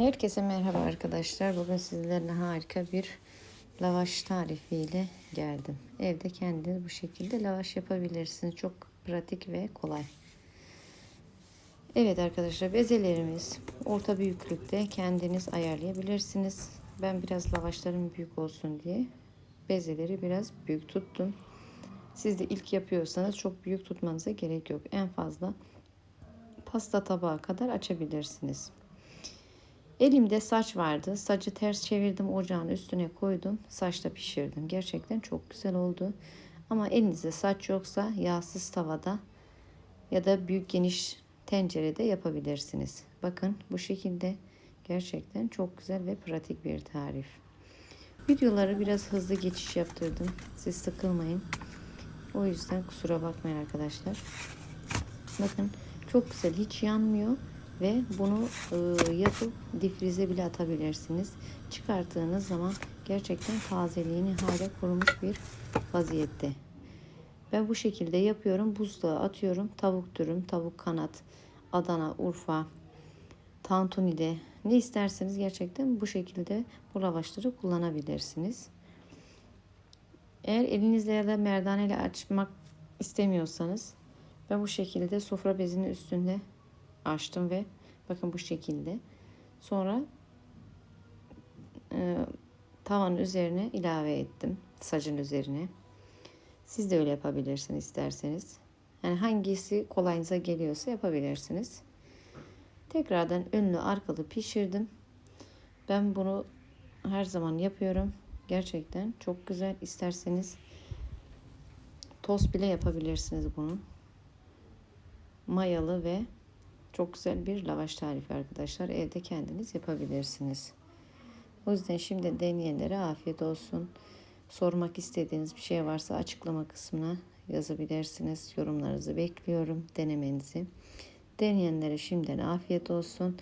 Herkese merhaba arkadaşlar. Bugün sizlerle harika bir lavaş tarifiyle geldim. Evde kendiniz bu şekilde lavaş yapabilirsiniz. Çok pratik ve kolay. Evet arkadaşlar bezelerimiz orta büyüklükte kendiniz ayarlayabilirsiniz. Ben biraz lavaşlarım büyük olsun diye bezeleri biraz büyük tuttum. Siz de ilk yapıyorsanız çok büyük tutmanıza gerek yok. En fazla pasta tabağı kadar açabilirsiniz. Elimde saç vardı. Saçı ters çevirdim ocağın üstüne koydum. Saçta pişirdim. Gerçekten çok güzel oldu. Ama elinizde saç yoksa yağsız tavada ya da büyük geniş tencerede yapabilirsiniz. Bakın bu şekilde gerçekten çok güzel ve pratik bir tarif. Videoları biraz hızlı geçiş yaptırdım. Siz sıkılmayın. O yüzden kusura bakmayın arkadaşlar. Bakın çok güzel hiç yanmıyor ve bunu e, yapıp difrize bile atabilirsiniz. Çıkarttığınız zaman gerçekten tazeliğini hala korumuş bir vaziyette. Ben bu şekilde yapıyorum. Buzluğa atıyorum. Tavuk dürüm, tavuk kanat, Adana, Urfa, tantuni ne isterseniz gerçekten bu şekilde bu lavaşları kullanabilirsiniz. Eğer elinizle ya da merdaneyle açmak istemiyorsanız ben bu şekilde sofra bezinin üstünde açtım ve bakın bu şekilde. Sonra e, tavanın üzerine ilave ettim. Sacın üzerine. Siz de öyle yapabilirsiniz isterseniz. Yani hangisi kolayınıza geliyorsa yapabilirsiniz. Tekrardan önlü arkalı pişirdim. Ben bunu her zaman yapıyorum. Gerçekten çok güzel. İsterseniz tost bile yapabilirsiniz bunun. Mayalı ve çok güzel bir lavaş tarifi arkadaşlar. Evde kendiniz yapabilirsiniz. O yüzden şimdi deneyenlere afiyet olsun. Sormak istediğiniz bir şey varsa açıklama kısmına yazabilirsiniz. Yorumlarınızı bekliyorum. Denemenizi. Deneyenlere şimdiden afiyet olsun.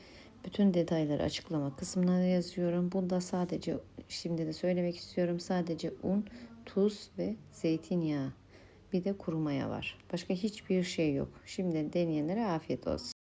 Bütün detayları açıklama kısmına yazıyorum. Bunda sadece şimdi de söylemek istiyorum. Sadece un, tuz ve zeytinyağı. Bir de kuru maya var. Başka hiçbir şey yok. Şimdi deneyenlere afiyet olsun.